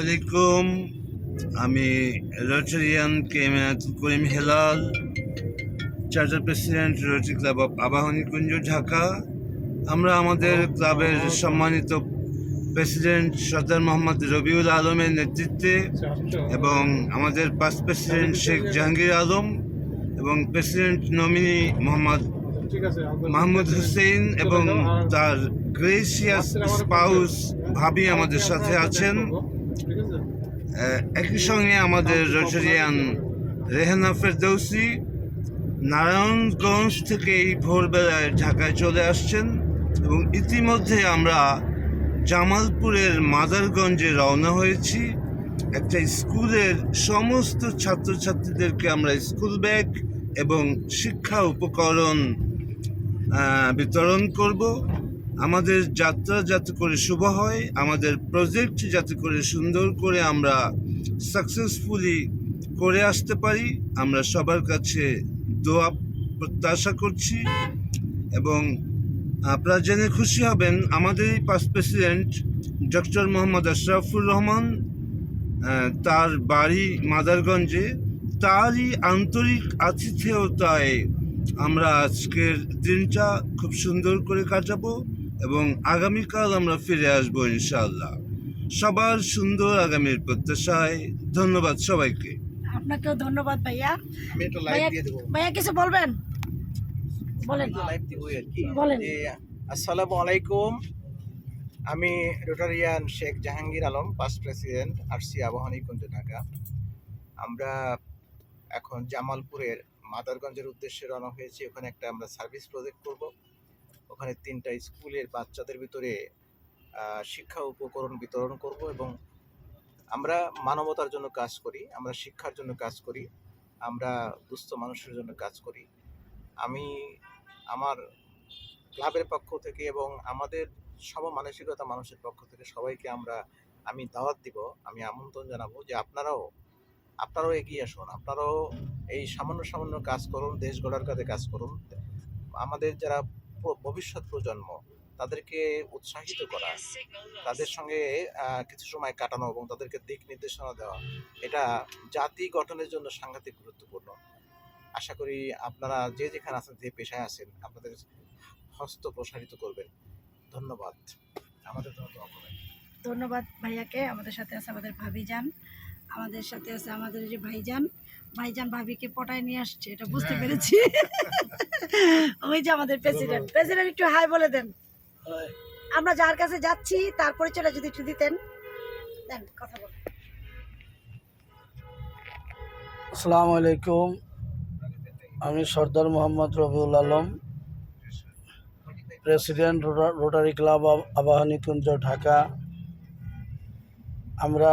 আলাইকুম। আমি Rotarian কেমেনাতুল Karim Helal charter president Rotary club of Abahani Kunja, Dhaka. আমরা আমাদের ক্লাবের সম্মানিত প্রেসিডেন্ট সর্দার মোহাম্মদ রবিউল আলমের নেতৃত্বে এবং আমাদের পাস প্রেসিডেন্ট শেখ জাহাঙ্গীর আলম এবং প্রেসিডেন্ট নমিনি মোহাম্মদ মাহমুদ হুসেইন এবং তার গ্রেসিয়াস স্পাউস ভাবি আমাদের সাথে আছেন। একই সঙ্গে আমাদের রোটারিয়ান রেহানা ফেরদৌসি নারায়ণগঞ্জ থেকে এই ভোরবেলায় ঢাকায় চলে আসছেন এবং ইতিমধ্যে আমরা জামালপুরের মাদারগঞ্জে রওনা হয়েছি। একটা স্কুলের সমস্ত ছাত্রছাত্রীদেরকে আমরা স্কুল ব্যাগ এবং শিক্ষা উপকরণ বিতরণ করব। আমাদের যাত্রা যাতে করে শুভ হয়, আমাদের প্রজেক্ট যাতে করে সুন্দর করে আমরা সাকসেসফুলি করে আসতে পারি, আমরা সবার কাছে দোয়া প্রত্যাশা করছি এবং আপনারা জেনে খুশি হবেন, আমাদের এই past president doctor Mohammad Ashrafur Rahman তার বাড়ি মাদারগঞ্জে, তারই আন্তরিক আতিথেয়তায় আমরা আজকের দিনটা খুব সুন্দর করে কাটাবো। এবং আগামীকাল আমরা ফিরে আসব ইনশাআল্লাহ। সবার সুন্দর আগামীর প্রত্যাশায়। ধন্যবাদ সবাইকে। আপনাকেও ধন্যবাদ ভাইয়া। আমি একটু লাইভ ভাইয়া দিয়ে দেবো। কিছু বলবেন? বলেন। লাইভ আর কি। বলেন। আসসালামু আলাইকুম। আমি Rotarian Sheikh Jahangir Alam past president RC Abahani Kunja Dhaka. আমরা এখন জামালপুরের মাদারগঞ্জের উদ্দেশ্যে রওনা হয়েছি। ওখানে একটা আমরা সার্ভিস প্রজেক্ট করব। ওখানে তিনটা স্কুলের বাচ্চাদের ভিতরে শিক্ষা উপকরণ বিতরণ করব এবং আমরা মানবতার জন্য কাজ করি, আমরা শিক্ষার জন্য কাজ করি, আমরা দুস্থ মানুষের জন্য কাজ করি। আমি আমার ক্লাবের পক্ষ থেকে এবং আমাদের সব মানসিকতা মানুষের পক্ষ থেকে সবাইকে আমরা, আমি দাওয়াত দিব, আমি আমন্ত্রণ জানাব যে আপনারাও আপনারাও এগিয়ে আসুন, আপনারাও এই সামান্য সামান্য কাজ করুন, দেশ গড়ার কাজে কাজ করুন। আমাদের যারা ভবিষ্যৎ প্রজন্ম তাদেরকে উৎসাহিত করা, তাদের সঙ্গে কিছু সময় কাটানো এবং তাদেরকে দিক নির্দেশনা দেওয়া, এটা জাতি গঠনের জন্য সাংঘাতিক গুরুত্বপূর্ণ। আশা করি আপনারা যে যেখানে আছেন, যে পেশায় আছেন, আপনাদের হস্ত প্রসারিত করবেন। ধন্যবাদ। আমাদের জন্য দোয়া করবেন। ধন্যবাদ ভাইয়াকে। আমাদের সাথে আছে আমাদের ভাবিজান। আমাদের সাথে আছে আমাদের যে ভাইজান। ভাইজান ভাবিকে পটায় নিয়ে আসছে এটা বুঝতে পেরেছি। ওই যে আমাদের প্রেসিডেন্ট। প্রেসিডেন্ট একটু হাই বলে দেন। আমরা যার কাছে যাচ্ছি তার পরিচয়টা যদি একটু দিতেন। দেন কথা বলেন। আসসালামু আলাইকুম। আমি Sardar Mohammad Robiul Alam president Rotary club of Abahani Kunja Dhaka. আমরা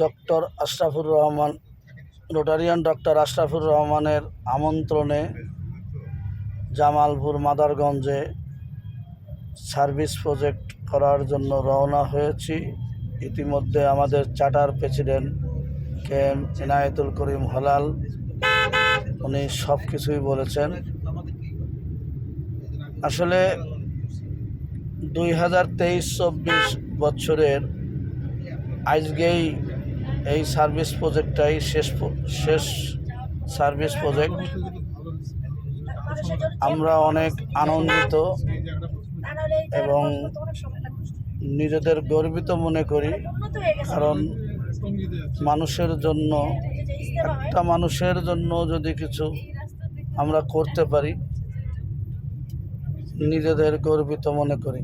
doctor Ashrafur Rahman, Rotarian doctor Ashrafur রহমানের আমন্ত্রণে জামালপুর মাদারগঞ্জে সার্ভিস প্রজেক্ট করার জন্য রওনা হয়েছি। ইতিমধ্যে আমাদের charter president K M Inayetul Karim Helal, উনি সব কিছুই বলেছেন। আসলে দুই হাজার তেইশ চব্বিশ বছরের আজকেই এই সার্ভিস প্রজেক্টটাই শেষ শেষ সার্ভিস প্রজেক্ট আমরা অনেক আনন্দিত এবং। নিজেদের গর্বিত মনে করি, কারণ মানুষের জন্য, একটা মানুষের জন্য যদি কিছু আমরা করতে পারি, নিজেদের গর্বিত মনে করি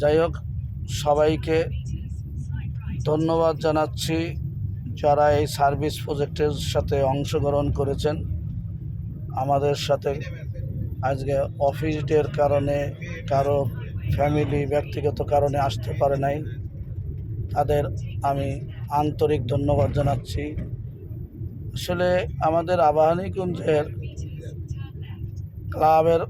যাই হোক, সবাইকে ধন্যবাদ জানাচ্ছি যারা এই সার্ভিস প্রজেক্টের সাথে অংশগ্রহণ করেছেন। আমাদের সাথে আজকে অফিস ডের কারণে কারও ফ্যামিলি, ব্যক্তিগত কারণে আসতে পারে নাই। তাদের আমি আন্তরিক ধন্যবাদ জানাচ্ছি। আসলে আমাদের আবাহনীকুঞ্জের ক্লাবের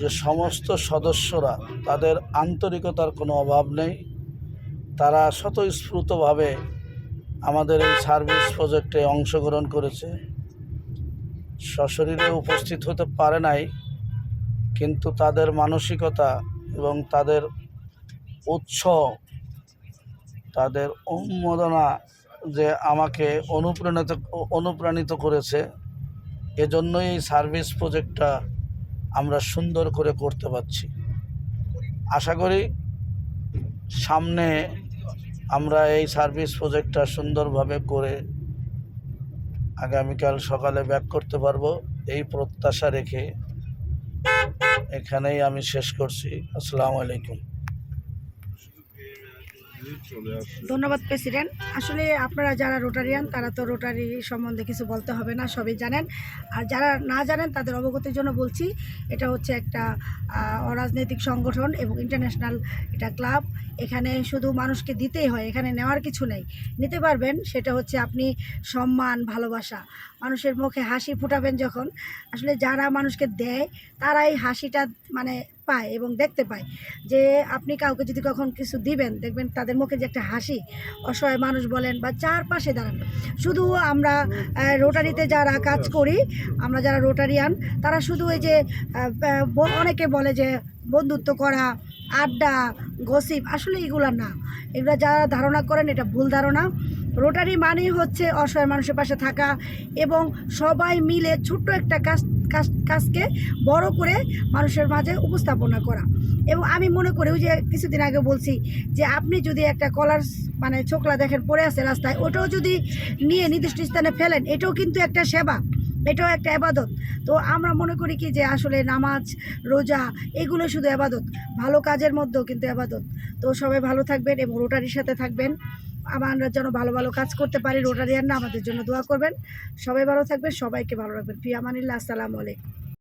যে সমস্ত সদস্যরা, তাদের আন্তরিকতার কোনো অভাব নেই। তারা স্বতঃস্ফূর্তভাবে আমাদের এই সার্ভিস প্রজেক্টে অংশগ্রহণ করেছে। সশরীরে উপস্থিত হতে পারে নাই, কিন্তু তাদের মানসিকতা এবং তাদের উৎস তাদের অনুমোদনা যে আমাকে অনুপ্রাণিত অনুপ্রাণিত করেছে, এজন্যই এই সার্ভিস প্রজেক্টটা আমরা সুন্দর করে করতে পারছি। আশা করি সামনে আমরা এই সার্ভিস প্রজেক্টটা সুন্দরভাবে করে আগামীকাল সকালে ব্যাক করতে পারব। এই প্রত্যাশা রেখে এখানেই আমি শেষ করছি। আসসালামু আলাইকুম। ধন্যবাদ, প্রেসিডেন্ট। আসলে আপনারা যারা রোটারিয়ান, তারা তো রোটারি সম্বন্ধে কিছু বলতে হবে না, সবই জানেন। আর যারা না জানেন, তাদের অবগতির জন্য বলছি, এটা হচ্ছে একটা অরাজনৈতিক সংগঠন এবং ইন্টারন্যাশনাল এটা ক্লাব। এখানে শুধু মানুষকে দিতেই হয়, এখানে নেওয়ার কিছু নেই। নিতে পারবেন, সেটা হচ্ছে আপনি সম্মান, ভালোবাসা। মানুষের মুখে হাসি ফুটাবেন যখন। আসলে যারা মানুষকে দেয়, তারাই হাসিটা মানে পায় এবং দেখতে পায় যে আপনি কাউকে যদি কখন কিছু দিবেন, দেখবেন তাদের মুখে যে একটা হাসি, অসহায় মানুষ বলেন বা চারপাশে দাঁড়ান। শুধু আমরা রোটারিতে যারা কাজ করি, আমরা যারা রোটারিয়ান, তারা শুধু ওই যে অনেকে বলে যে বন্ধুত্ব করা, আড্ডা, গসিপ, আসলে এগুলো না। এগুলো যারা ধারণা করেন এটা ভুল ধারণা। রোটারি মানেই হচ্ছে অসহায় মানুষের পাশে থাকা এবং সবাই মিলে ছোট্ট একটা কাজ- কাজকে বড় করে মানুষের মাঝে উপস্থাপনা করা। এবং আমি মনে করি যে কিছুদিন আগে বলছি যে আপনি যদি একটা কলার মানে ছোকলা দেখেন, পড়ে আছে রাস্তায়, ওটাও যদি নিয়ে নির্দিষ্ট স্থানে ফেলেন, এটাও কিন্তু একটা সেবা, এটাও একটা আবাদত। তো আমরা মনে করি কি যে আসলে নামাজ, রোজা, এগুলো শুধু আবাদত, ভালো কাজের মধ্যেও কিন্তু আবাদত। তো সবাই ভালো থাকবেন এবং রোটারির সাথে থাকবেন। আমরা যেন ভালো ভালো কাজ করতে পারি রোটারিয়ান না আমাদের জন্য দোয়া করবেন। সবাই ভালো থাকবেন, সবাইকে ভালো রাখবেন। প্রিয়ামানিল্লা আসসালামু আলাইকুম।